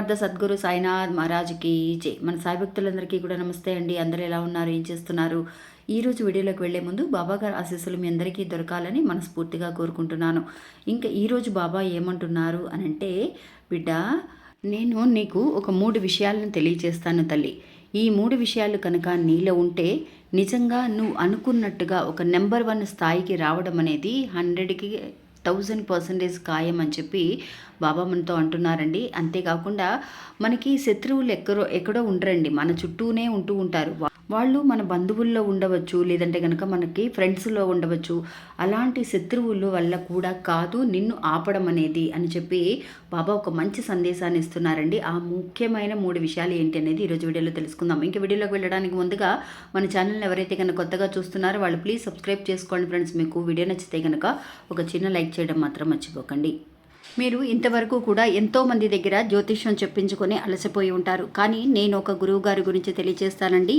సమర్థ సద్గురు సాయినాథ్ మహారాజ్కి జై. మన సాయి భక్తులందరికీ కూడా నమస్తే అండి. అందరూ ఎలా ఉన్నారు? ఏం చేస్తున్నారు? ఈ రోజు వీడియోలోకి వెళ్ళే ముందు బాబా గారి ఆశీస్సులు మీ అందరికీ దొరకాలని మనస్ఫూర్తిగా కోరుకుంటున్నాను. ఇంకా ఈరోజు బాబా ఏమంటున్నారు అని అంటే బిడ్డ నేను నీకు ఒక మూడు విషయాలను తెలియజేస్తాను తల్లి. ఈ మూడు విషయాలు కనుక నీలో ఉంటే నిజంగా నువ్వు అనుకున్నట్టుగా ఒక నెంబర్ వన్ స్థాయికి రావడం అనేది హండ్రెడ్కి థౌజండ్ పర్సంటేజ్ ఖాయం అని చెప్పి బాబా మనతో అంటున్నారండి. అంతేకాకుండా మనకి శత్రువులు ఎక్కడో ఎక్కడో ఉండరండి. మన చుట్టూనే ఉంటూ ఉంటారు. వాళ్ళు మన బంధువుల్లో ఉండవచ్చు లేదంటే కనుక మనకి ఫ్రెండ్స్లో ఉండవచ్చు. అలాంటి శత్రువులు వల్ల కూడా కాదు నిన్ను ఆపడం అనేది అని చెప్పి బాబా ఒక మంచి సందేశాన్ని ఇస్తున్నారండి. ఆ ముఖ్యమైన మూడు విషయాలు ఏంటి అనేది ఈరోజు వీడియోలో తెలుసుకుందాం. ఇంకా వీడియోలోకి వెళ్ళడానికి ముందుగా మన ఛానల్ని ఎవరైతే కనుక కొత్తగా చూస్తున్నారో వాళ్ళు ప్లీజ్ సబ్స్క్రైబ్ చేసుకోండి ఫ్రెండ్స్. మీకు వీడియో నచ్చితే కనుక ఒక చిన్న లైక్ చేయడం మాత్రం మర్చిపోకండి. మీరు ఇంతవరకు కూడా ఎంతో మంది దగ్గర జ్యోతిష్యం చెప్పించుకొని అలసిపోయి ఉంటారు. కానీ నేను ఒక గురువు గారి గురించి తెలియజేస్తానండి.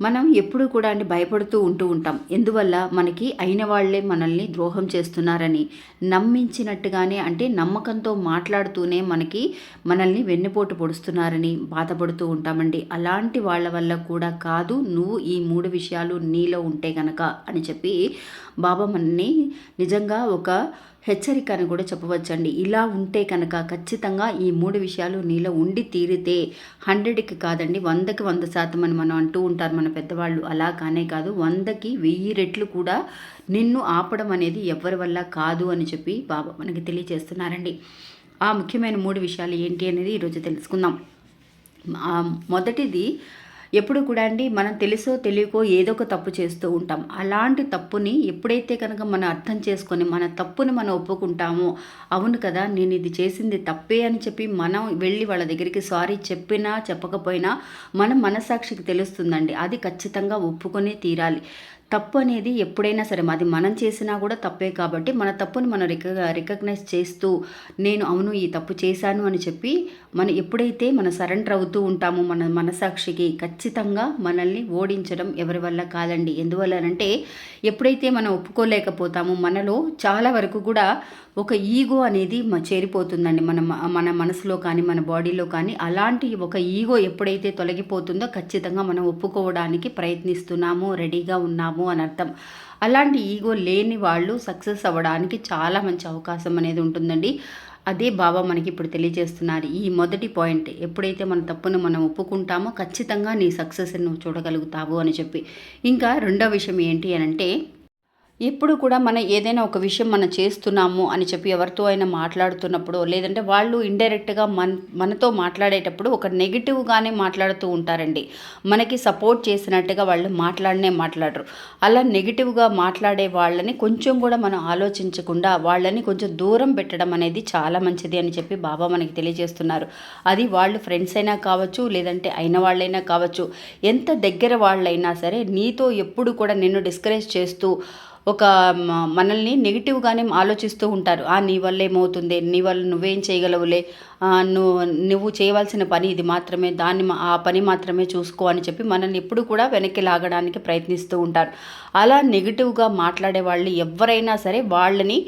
మనం ఎప్పుడూ కూడా అండి భయపడుతూ ఉంటూ ఉంటాం. ఎందువల్ల? మనకి అయిన వాళ్ళే మనల్ని ద్రోహం చేస్తున్నారని. నమ్మించినట్టుగానే అంటే నమ్మకంతో మాట్లాడుతూనే మనకి మనల్ని వెన్నుపోటు పొడుస్తున్నారని బాధపడుతూ ఉంటామండి. అలాంటి వాళ్ళ వల్ల కూడా కాదు నువ్వు ఈ మూడు విషయాలు నీలో ఉంటే గనక అని చెప్పి బాబా మనని నిజంగా ఒక హెచ్చరిక అని కూడా చెప్పవచ్చండి. ఇలా ఉంటే కనుక ఖచ్చితంగా ఈ మూడు విషయాలు నీలో ఉండి తీరితే హండ్రెడ్కి కాదండి వందకి వంద శాతం అని మనం అంటూ ఉంటారు మన పెద్దవాళ్ళు. అలా కానే కాదు వందకి వెయ్యి రెట్లు కూడా నిన్ను ఆపడం అనేది ఎవరి వల్ల కాదు అని చెప్పి బాబా మనకి తెలియజేస్తున్నారండి. ఆ ముఖ్యమైన మూడు విషయాలు ఏంటి అనేది ఈరోజు తెలుసుకుందాం. మొదటిది ఎప్పుడు కూడా అండి మనం తెలుసో తెలియకో ఏదో ఒక తప్పు చేస్తూ ఉంటాం. అలాంటి తప్పుని ఎప్పుడైతే కనుక మనం అర్థం చేసుకొని మన తప్పుని మనం ఒప్పుకుంటామో అవును కదా నేను ఇది చేసింది తప్పే అని చెప్పి మనం వెళ్ళి వాళ్ళ దగ్గరికి సారీ చెప్పినా చెప్పకపోయినా మన మనసాక్షికి తెలుస్తుందండి. అది ఖచ్చితంగా ఒప్పుకొని తీరాలి. తప్పు అనేది ఎప్పుడైనా సరే అది మనం చేసినా కూడా తప్పే కాబట్టి మన తప్పుని మనం రిక రికగ్నైజ్ చేస్తూ నేను అవును ఈ తప్పు చేశాను అని చెప్పి మనం ఎప్పుడైతే మన సరెండర్ అవుతూ ఉంటామో మన మనసాక్షికి ఖచ్చితంగా మనల్ని ఓడించడం ఎవరి వల్ల కాదండి. ఎందువల్లనంటే ఎప్పుడైతే మనం ఒప్పుకోలేకపోతామో మనలో చాలా వరకు కూడా ఒక ఈగో అనేది మ- చేరిపోతుందండి. మన మన మనసులో కానీ మన బాడీలో కానీ అలాంటి ఒక ఈగో ఎప్పుడైతే తొలగిపోతుందో ఖచ్చితంగా మనం ఒప్పుకోవడానికి ప్రయత్నిస్తున్నాము రెడీగా ఉన్నాము అని అర్థం. అలాంటి ఈగో లేని వాళ్ళు సక్సెస్ అవ్వడానికి చాలా మంచి అవకాశం అనేది ఉంటుందండి. అదే బాబా మనకి ఇప్పుడు తెలియజేస్తున్నారు. ఈ మొదటి పాయింట్ ఎప్పుడైతే మన తప్పును మనం ఒప్పుకుంటామో ఖచ్చితంగా నీ సక్సెస్ నువ్వు చూడగలుగుతావు అని చెప్పి. ఇంకా రెండో విషయం ఏంటి అని అంటే ఎప్పుడు కూడా మనం ఏదైనా ఒక విషయం మనం చేస్తున్నాము అని చెప్పి ఎవరితో అయినా మాట్లాడుతున్నప్పుడు లేదంటే వాళ్ళు ఇండైరెక్ట్గా మన మనతో మాట్లాడేటప్పుడు ఒక నెగిటివ్గానే మాట్లాడుతూ ఉంటారండి. మనకి సపోర్ట్ చేసినట్టుగా వాళ్ళు మాట్లాడనే మాట్లాడరు. అలా నెగిటివ్గా మాట్లాడే వాళ్ళని కొంచెం కూడా మనం ఆలోచించకుండా వాళ్ళని కొంచెం దూరం పెట్టడం అనేది చాలా మంచిది అని చెప్పి బాబా మనకి తెలియజేస్తున్నారు. అది వాళ్ళు ఫ్రెండ్స్ అయినా కావచ్చు లేదంటే అయిన వాళ్ళైనా కావచ్చు ఎంత దగ్గర వాళ్ళైనా సరే నీతో ఎప్పుడు కూడా నిన్ను డిస్కరేజ్ చేస్తూ ఒక మనల్ని నెగిటివ్గానే ఆలోచిస్తూ ఉంటారు. ఆ నీ వల్ల ఏమవుతుంది? నీ వల్ల నువ్వేం చేయగలవులే? నువ్వు నువ్వు చేయవలసిన పని ఇది మాత్రమే దాన్ని ఆ పని మాత్రమే చూసుకో అని చెప్పి మనల్ని ఎప్పుడు కూడా వెనక్కి లాగడానికి ప్రయత్నిస్తూ ఉంటారు. అలా నెగిటివ్గా మాట్లాడే వాళ్ళు ఎవరైనా సరే వాళ్ళని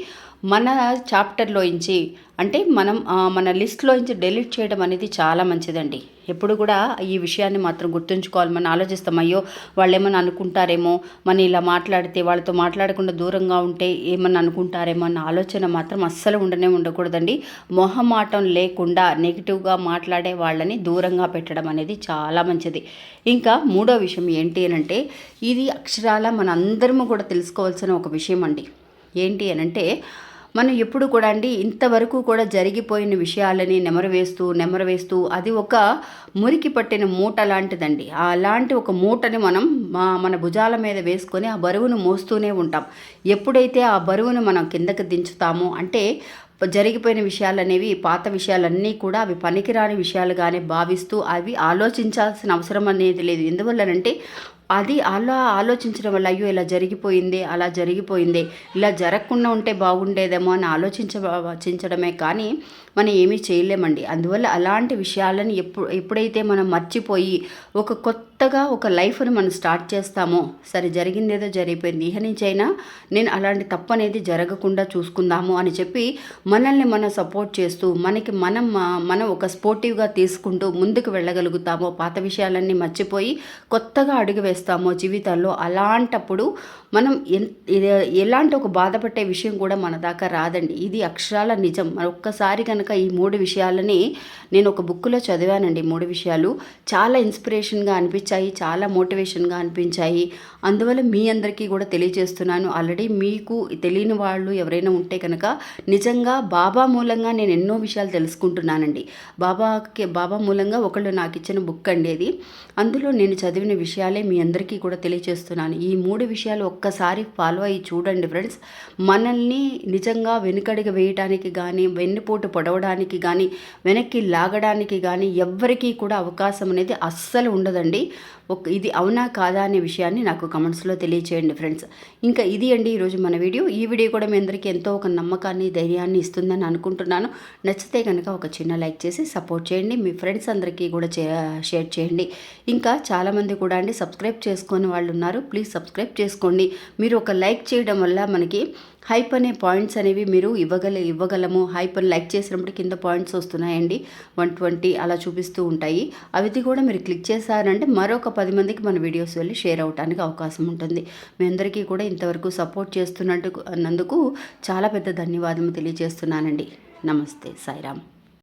మన చాప్టర్లోంచి అంటే మనం మన లిస్ట్లో నుంచి డెలీట్ చేయడం అనేది చాలా మంచిదండి. ఎప్పుడు కూడా ఈ విషయాన్ని మాత్రం గుర్తుంచుకోవాలి. మనం ఆలోచిస్తాం అయ్యో వాళ్ళు ఏమైనా అనుకుంటారేమో మనం ఇలా మాట్లాడితే వాళ్ళతో మాట్లాడకుండా దూరంగా ఉంటే ఏమన్నా అనుకుంటారేమో అన్న ఆలోచన మాత్రం అస్సలు ఉండనే ఉండకూడదండి. మొహమాటం లేకుండా నెగిటివ్గా మాట్లాడే వాళ్ళని దూరంగా పెట్టడం అనేది చాలా మంచిది. ఇంకా మూడో విషయం ఏంటి అని అంటే ఇది అక్షరాల మన అందరము కూడా తెలుసుకోవాల్సిన ఒక విషయం అండి. ఏంటి అని అంటే మనం ఎప్పుడు కూడా అండి ఇంతవరకు కూడా జరిగిపోయిన విషయాలని నెమరవేస్తూ నెమరవేస్తూ అది ఒక మురికి పట్టిన మూట లాంటిదండి. అలాంటి ఒక మూటని మనం మా మన భుజాల మీద వేసుకొని ఆ బరువును మోస్తూనే ఉంటాం. ఎప్పుడైతే ఆ బరువును మనం కిందకి దించుతామో అంటే జరిగిపోయిన విషయాలు అనేవి పాత విషయాలన్నీ కూడా అవి పనికిరాని విషయాలుగానే భావిస్తూ అవి ఆలోచించాల్సిన అవసరం అనేది లేదు. ఎందువల్లనంటే అది అలా ఆలోచించడం వల్ల అయ్యో ఇలా జరిగిపోయింది అలా జరిగిపోయింది ఇలా జరగకుండా ఉంటే బాగుండేదేమో అని ఆలోచించ కానీ మనం ఏమీ చేయలేమండి. అందువల్ల అలాంటి విషయాలను ఎప్పుడు ఎప్పుడైతే మనం మర్చిపోయి ఒక కొత్తగా ఒక లైఫ్ని మనం స్టార్ట్ చేస్తామో సరే జరిగిందేదో జరిగిపోయింది ఇహ నుంచైనా నేను అలాంటి తప్పు అనేది జరగకుండా చూసుకుందాము అని చెప్పి మనల్ని మనం సపోర్ట్ చేస్తూ మనకి మనం మనం ఒక స్పోర్టివ్గా తీసుకుంటూ ముందుకు వెళ్ళగలుగుతామో పాత విషయాలన్నీ మర్చిపోయి కొత్తగా అడుగు చేస్తామో జీవితాల్లో అలాంటప్పుడు మనం ఎలాంటి ఒక బాధపట్టే విషయం కూడా మన దాకా రాదండి. ఇది అక్షరాల నిజం. ఒక్కసారి కనుక కనుక ఈ మూడు విషయాలని నేను ఒక బుక్లో చదివానండి మూడు విషయాలు. చాలా ఇన్స్పిరేషన్గా అనిపించాయి చాలా మోటివేషన్గా అనిపించాయి. అందువల్ల మీ అందరికీ కూడా తెలియజేస్తున్నాను. ఆల్రెడీ మీకు తెలియని వాళ్ళు ఎవరైనా ఉంటే కనుక నిజంగా బాబా మూలంగా నేను ఎన్నో విషయాలు తెలుసుకుంటున్నానండి. బాబాకి బాబా మూలంగా ఒకళ్ళు నాకు ఇచ్చిన బుక్ అండి అది. అందులో నేను చదివిన విషయాలే మీ అందరికీ కూడా తెలియజేస్తున్నాను. ఈ మూడు విషయాలు ఒక్కసారి ఫాలో అయ్యి చూడండి ఫ్రెండ్స్ మనల్ని నిజంగా వెనుకడిగా వేయటానికి కానీ వెన్నుపోటు పొడవడానికి కానీ వెనక్కి లాగడానికి కానీ ఎవ్వరికీ కూడా అవకాశం అనేది అస్సలు ఉండదండి. ఒక ఇది అవునా కాదా అనే విషయాన్ని నాకు కమెంట్స్లో తెలియచేయండి ఫ్రెండ్స్ ఇంకా ఇది అండి ఈరోజు మన వీడియో. ఈ వీడియో కూడా మీ అందరికీ ఎంతో ఒక నమ్మకాన్ని ధైర్యాన్ని ఇస్తుందని అనుకుంటున్నాను. నచ్చితే కనుక ఒక చిన్న లైక్ చేసి సపోర్ట్ చేయండి. మీ ఫ్రెండ్స్ అందరికీ కూడా షేర్ చేయండి. ఇంకా చాలామంది కూడా అండి సబ్స్క్రైబ్ చేసుకొని వాళ్ళు ఉన్నారు. ప్లీజ్ సబ్స్క్రైబ్ చేసుకోండి. మీరు ఒక లైక్ చేయడం వల్ల మనకి హైప్ అనే పాయింట్స్ అనేవి మీరు ఇవ్వగల ఇవ్వగలము. హైప్ అని లైక్ చేసినప్పుడు కింద పాయింట్స్ వస్తున్నాయండి. వన్ ట్వంటీ అలా చూపిస్తూ ఉంటాయి. అవి కూడా మీరు క్లిక్ చేశారంటే మరొక పది మందికి మన వీడియోస్ వెళ్ళి షేర్ అవడానికి అవకాశం ఉంటుంది. మీ అందరికీ కూడా ఇంతవరకు సపోర్ట్ చేస్తున్నట్టు అన్నందుకు చాలా పెద్ద ధన్యవాదం తెలియజేస్తున్నానండి. నమస్తే. సాయిరామ్.